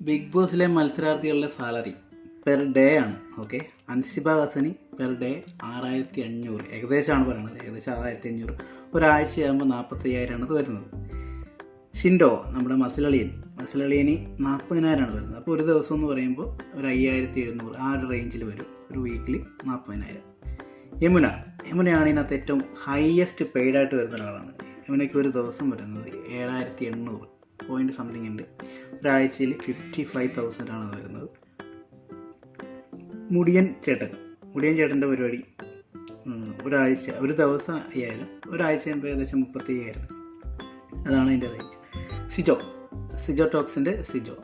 Big ബോസിലെ മത്സരാർത്ഥികളുടെ salary per day ആണ് ഓക്കെ അൻഷിബ ഹസനി പെർ ഡേ ആറായിരത്തി അഞ്ഞൂറ് ഏകദേശമാണ് പറയുന്നത് ഏകദേശം ആറായിരത്തി അഞ്ഞൂറ് ഒരാഴ്ചയാകുമ്പോൾ നാൽപ്പത്തയ്യായിരം ആണ് അത് വരുന്നത്. ഷിൻഡോ നമ്മുടെ മസിലളിയൻ. മസിലളിയന് നാൽപ്പതിനായിരമാണ് വരുന്നത്. അപ്പോൾ ഒരു ദിവസം എന്ന് പറയുമ്പോൾ ഒരു അയ്യായിരത്തി എഴുന്നൂറ് ആ ഒരു റേഞ്ചിൽ വരും. ഒരു വീക്കിലി നാൽപ്പതിനായിരം. യമുന. യമുനയാണ് ഇതിനകത്ത് ഏറ്റവും ഹയസ്റ്റ് പെയ്ഡായിട്ട് വരുന്ന ഒരാളാണ്. യമുനയ്ക്ക് ഒരു ദിവസം വരുന്നത് ഏഴായിരത്തി എണ്ണൂറ് പോയിന്റ് സംതിങ് ഉണ്ട്. ഒരാഴ്ചയിൽ ഫിഫ്റ്റി ഫൈവ് തൗസൻഡ് ആണ് വരുന്നത്. മുടിയൻ ചേട്ടൻ. മുടിയൻ ചേട്ടന്റെ പരിപാടി ഒരാഴ്ച ഒരു ദിവസം അയ്യായിരം ഒരാഴ്ച ഏകദേശം മുപ്പത്തി അയ്യായിരം അതാണ് അതിന്റെ റേഞ്ച് സിജോ സിജോ ടോക്സിന്റെ സിജോ.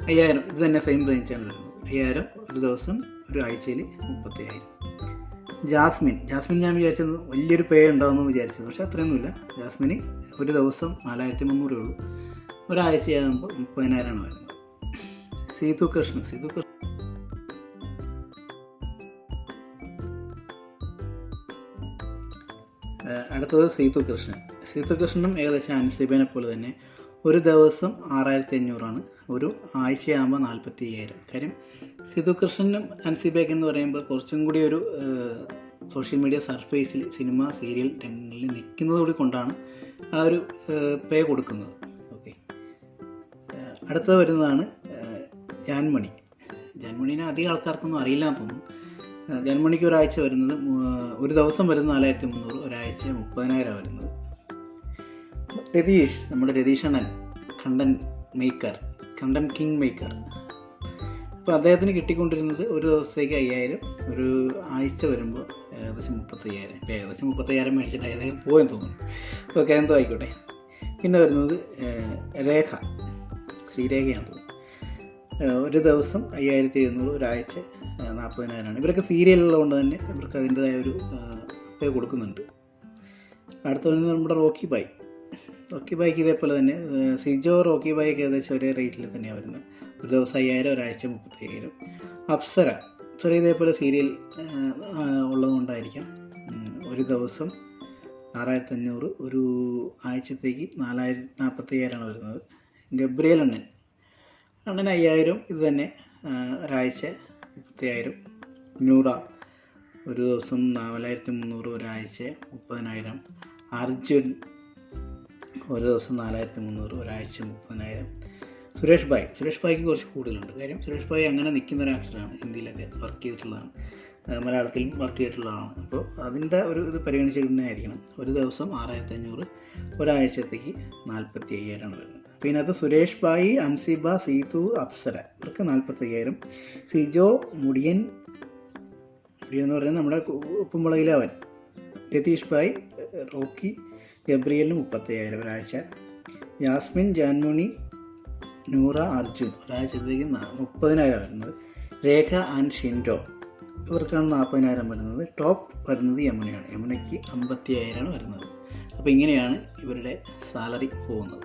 അയ്യായിരം ഇത് തന്നെ സെയിം റേഞ്ചാണ് വരുന്നത്. അയ്യായിരം ഒരു ദിവസം ഒരു ആഴ്ചയിൽ മുപ്പത്തി അയ്യായിരം ജാസ്മിൻ. ജാസ്മിൻ ഞാൻ വിചാരിച്ചത് വലിയൊരു പേ ഉണ്ടാവുമെന്ന് വിചാരിച്ചത്. പക്ഷേ അത്രയൊന്നുമില്ല. ജാസ്മിന് ഒരു ദിവസം നാലായിരത്തി മുന്നൂറേ ഉള്ളൂ ഒരാഴ്ചയാകുമ്പോൾ മുപ്പതിനായിരമാണ് വരുന്നത്. സീതു കൃഷ്ണൻ. സീതു കൃഷ്ണൻ അടുത്തത് സീതു കൃഷ്ണൻ. സീതു കൃഷ്ണനും ഏകദേശം അൻസിബിനെ പോലെ തന്നെ ഒരു ദിവസം ആറായിരത്തി അഞ്ഞൂറാണ് ഒരു ആഴ്ചയാകുമ്പോൾ നാൽപ്പത്തി അയ്യായിരം കാര്യം സീതു കൃഷ്ണനും ബേഗ് എന്ന് പറയുമ്പോൾ കുറച്ചും കൂടി ഒരു സോഷ്യൽ മീഡിയ സർഫേസിൽ സിനിമ സീരിയൽ രംഗങ്ങളിൽ നിൽക്കുന്നത് കൂടി കൊണ്ടാണ് ആ ഒരു പേ കൊടുക്കുന്നത്. ഓക്കെ. അടുത്തത് വരുന്നതാണ് ജാൻമണി. ജാൻമണീനെ അധികം ആൾക്കാർക്കൊന്നും അറിയില്ല തോന്നുന്നു. ജാൻമണിക്ക് ഒരാഴ്ച വരുന്നത് ഒരു ദിവസം വരുന്നത് നാലായിരത്തി മുന്നൂറ് ഒരാഴ്ച മുപ്പതിനായിരം വരുന്നത്. രതീഷ് നമ്മുടെ രതീഷ് അണ്ണൻ content maker content king maker അപ്പോൾ അദ്ദേഹത്തിന് കിട്ടിക്കൊണ്ടിരുന്നത് ഒരു ദിവസത്തേക്ക് അയ്യായിരം ഒരു ആഴ്ച വരുമ്പോൾ ഏകദേശം മുപ്പത്തയ്യായിരം. ഇപ്പോൾ ഏകദേശം മുപ്പത്തയ്യായിരം മേടിച്ചിട്ട് ഏകദേശം പോയെന്ന് തോന്നുന്നു. ഓക്കെ എന്തോ ആയിക്കോട്ടെ. പിന്നെ വരുന്നത് രേഖ ശ്രീരേഖയാണ് തോന്നുന്നു. ഒരു ദിവസം അയ്യായിരത്തി എഴുന്നൂറ് ഒരാഴ്ച നാൽപ്പതിനായിരമാണ് ഇവരൊക്കെ സീരിയലുള്ളതുകൊണ്ട് തന്നെ ഇവർക്ക് അതിന്റെതായ ഒരു പേ കൊടുക്കുന്നുണ്ട്. അടുത്ത നമ്മുടെ റോക്കി ബായ് റോക്കി ബൈക്ക് ഇതേപോലെ തന്നെ സിജോ റോക്കി ബൈക്ക് ഏകദേശം ഒരേ റേറ്റിൽ തന്നെയാണ് വരുന്നത്. ഒരു ദിവസം അയ്യായിരം ഒരാഴ്ച മുപ്പത്തി അയ്യായിരം അപ്സര അപ്സര ഇതേപോലെ സീരിയൽ ഉള്ളതുകൊണ്ടായിരിക്കാം. ഒരു ദിവസം ആറായിരത്തി അഞ്ഞൂറ് ഒരു ആഴ്ചത്തേക്ക് നാലായിരത്തി നാൽപ്പത്തി അയ്യായിരമാണ് വരുന്നത്. ഗബ്രിയൽ അണ്ണൻ അണ്ണൻ അയ്യായിരം ഇത് തന്നെ ഒരാഴ്ച മുപ്പത്തി അയ്യായിരം നൂറ ഒരു ദിവസം നാലായിരത്തി മുന്നൂറ് ഒരാഴ്ച മുപ്പതിനായിരം. അർജുൻ ഒരു ദിവസം നാലായിരത്തി മുന്നൂറ് ഒരാഴ്ച മുപ്പതിനായിരം. സുരേഷ് ഭായ്. സുരേഷ് ഭായിക്ക് കുറച്ച് കൂടുതലുണ്ട്. കാര്യം സുരേഷ് ഭായ് അങ്ങനെ നിൽക്കുന്ന ഒരു ആക്ടറാണ് ഹിന്ദിയിലൊക്കെ വർക്ക് ചെയ്തിട്ടുള്ളതാണ്. മലയാളത്തിലും വർക്ക് ചെയ്തിട്ടുള്ളതാണ്. അപ്പോൾ അതിന്റെ ഒരു ഇത് പരിഗണിച്ച് തന്നെ ആയിരിക്കണം. ഒരു ദിവസം ആറായിരത്തി അഞ്ഞൂറ് ഒരാഴ്ചത്തേക്ക് നാൽപ്പത്തി അയ്യായിരമാണ് വരുന്നത്. അപ്പോൾ ഇതിനകത്ത് സുരേഷ് ഭായി അൻസിബ സീതു അപ്സര ഇവർക്ക് നാൽപ്പത്തി അയ്യായിരം സിജോ മുടിയൻ മുടിയൻ എന്ന് പറയുന്നത് നമ്മുടെ ഉപ്പുമുളകിലെ അവൻ. രതീഷ് ഭായ് റോക്കി ഗബ്രിയലിന് ഏഴ് ഒരാഴ്ച. യാസ്മിൻ ജാൻമുണി നൂറ അർജുൻ. ഒരാഴ്ചത്തേക്ക് മുപ്പതിനായിരം വരുന്നത്. രേഖ ആൻഡ് ഷിൻഡോ. ഇവർക്കാണ് നാൽപ്പതിനായിരം വരുന്നത്. ടോപ്പ് വരുന്നത് യമുനയാണ്. യമുനയ്ക്ക് അമ്പത്തി ആയിരമാണ് വരുന്നത്. അപ്പോൾ ഇങ്ങനെയാണ് ഇവരുടെ സാലറി പോകുന്നത്.